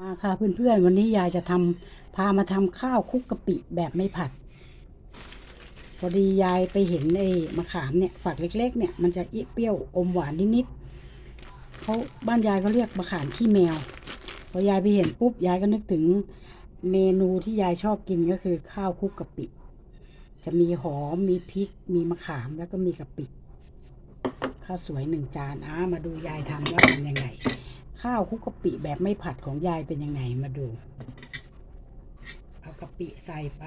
มาค่ะเพื่อนๆ วันนี้ยายจะทำพามาทำข้าวคุกกะปิแบบไม่ผัด พอดียายไปเห็นไอ้มะขามเนี่ยฝักเล็ก ๆ เนี่ยมันจะเปรี้ยวอมหวานนิดๆเขาบ้านยายเขาเรียกมะขามขี้แมว พอยายไปเห็นปุ๊บยายก็นึกถึงเมนูที่ยายชอบกินก็คือข้าวคุกกะปิ จะมีหอมมีพริก มีมะขามแล้วก็มีกะปิ ข้าวสวยหนึ่งจานอ่ามาดูยายทำว่าเป็นยังไง ข้าวคุกกะปิแบบไม่ผัดของยายเป็นยังไงมาดู เอากะปิใส่ไป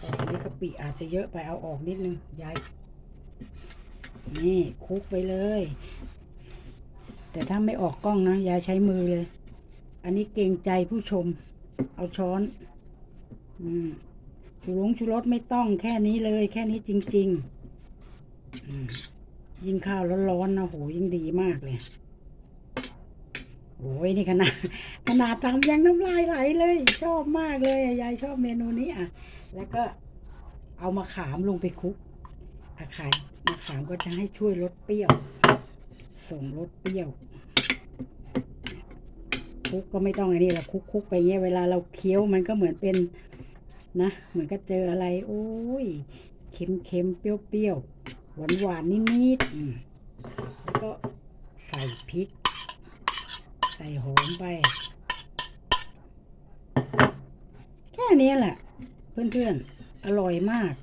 อันนี้กะปิอาจจะเยอะไปเอาออกนิดนึงยายนี่คุกไปเลย แต่ถ้าไม่ออกกล้องนะยายใช้มือเลย อันนี้เกรงใจผู้ชม เอาช้อน อืมชูรงชูรสไม่ต้องแค่นี้เลย แค่นี้จริง ๆ ยิ่งข้าวร้อนๆนะโหยิ่งดีมากเลย โอ้ยนี่ขนาดขนาดทำยังน้ำลายไหลเลย ชอบมากเลยยายชอบเมนูนี้อะ แล้วก็เอามาขามลงไปคลุกอาขายมะขามก็จะให้ช่วยลดเปรี้ยว ส่งลดเปรี้ยวคลุกก็ไม่ต้องอันนี้เราคลุกคุกไปเงี้ยเวลาเราเคี้ยวมันก็เหมือนเป็นนะ เหมือนก็เจออะไร โอ้ยเค็มเค็มเปรี้ยวเปรี้ยวหวานหวานนิดๆแล้วก็ใส่พริก หอมไป แค่นี้แหละ เพื่อนๆ อร่อยมาก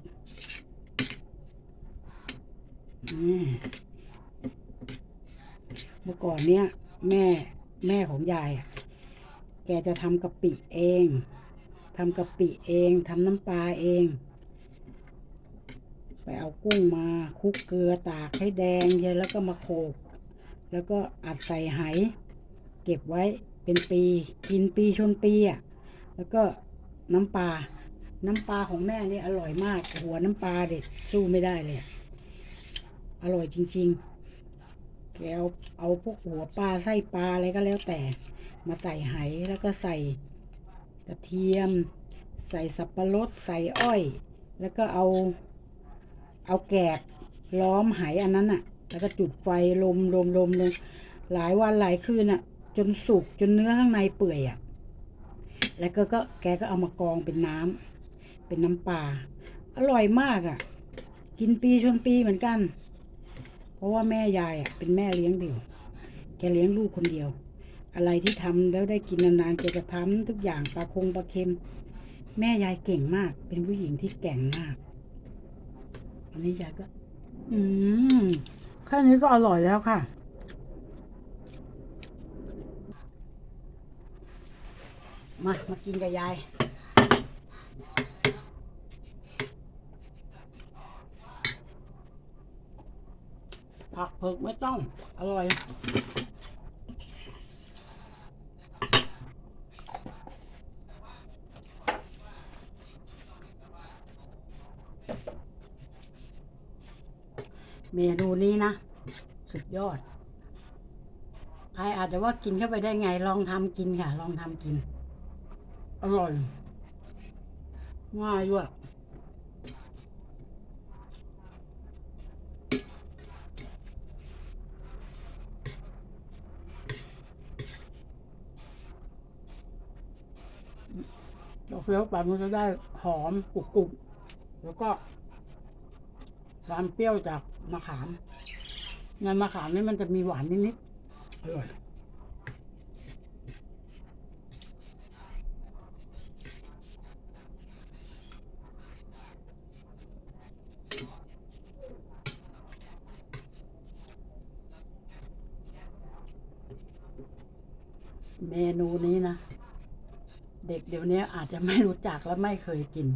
เมื่อก่อนเนี้ย แม่แม่ของยายอะ แกจะทำกะปิเองทำกะปิเองทำน้ำปลาเอง ไปเอากุ้งมาคลุกเกลือตากให้แดงเยอะแล้วก็มาโขลกแล้วก็อัดใส่ไห เก็บไว้เป็นปีกินปีชนปีอะแล้วก็น้ำปลาน้ำปลาของแม่นี่อร่อยมาก หัวน้ำปลาเด็ดสู้ไม่ได้เลย อร่อยจริงๆแกเอาเอาพวกหัวปลาไส้ปลาอะไรก็แล้วแต่ มาใส่ไหแล้วก็ใส่กระเทียม ใส่สับปะรดใส่อ้อย แล้วก็เอา เอาแกบล้อมไหอันนั้นอะ แล้วก็จุดไฟลมลมลมลมหลายวันหลายคืนอะ จนสุกจนเนื้อข้างในเปื่อยอะ แล้วก็ก็แกก็เอามากองเป็นน้ำเป็นน้ำปลาอร่อยมากอะ กินปีชนปีเหมือนกัน เพราะว่าแม่ยายอะ เป็นแม่เลี้ยงเดี่ยว แกเลี้ยงลูกคนเดียว อะไรที่ทำแล้วได้กินนานๆแกจะทำทุกอย่างปลาคงปลาเค็ม แม่ยายเก่งมาก เป็นผู้หญิงที่แก่งมากอันนี้ยายก็ อืมแค่นี้ก็อร่อยแล้วค่ะ มา มากินกับยายผักเผือกไม่ต้อง อร่อย เมนูนี้นะ สุดยอด ใครอาจจะว่ากินเข้าไปได้ไง ลองทำกินค่ะ ลองทำกิน อร่อยง่ายด้วยเราเคี้ยวไปมันจะได้หอมกรุบกรุบแล้วก็ความเปรี้ยวจากมะขามในมะขามนี่มันจะมีหวานนิดๆอร่อย เมนูนี้นะ เด็กเดี๋ยวนี้อาจจะไม่รู้จักและไม่เคยกิน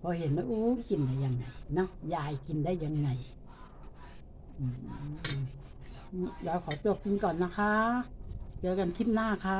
พอเห็นแล้วอู้กินได้ยังไงเนาะยายกินได้ยังไงยายขอจบกินก่อนนะคะ เจอกันคลิปหน้าค่ะ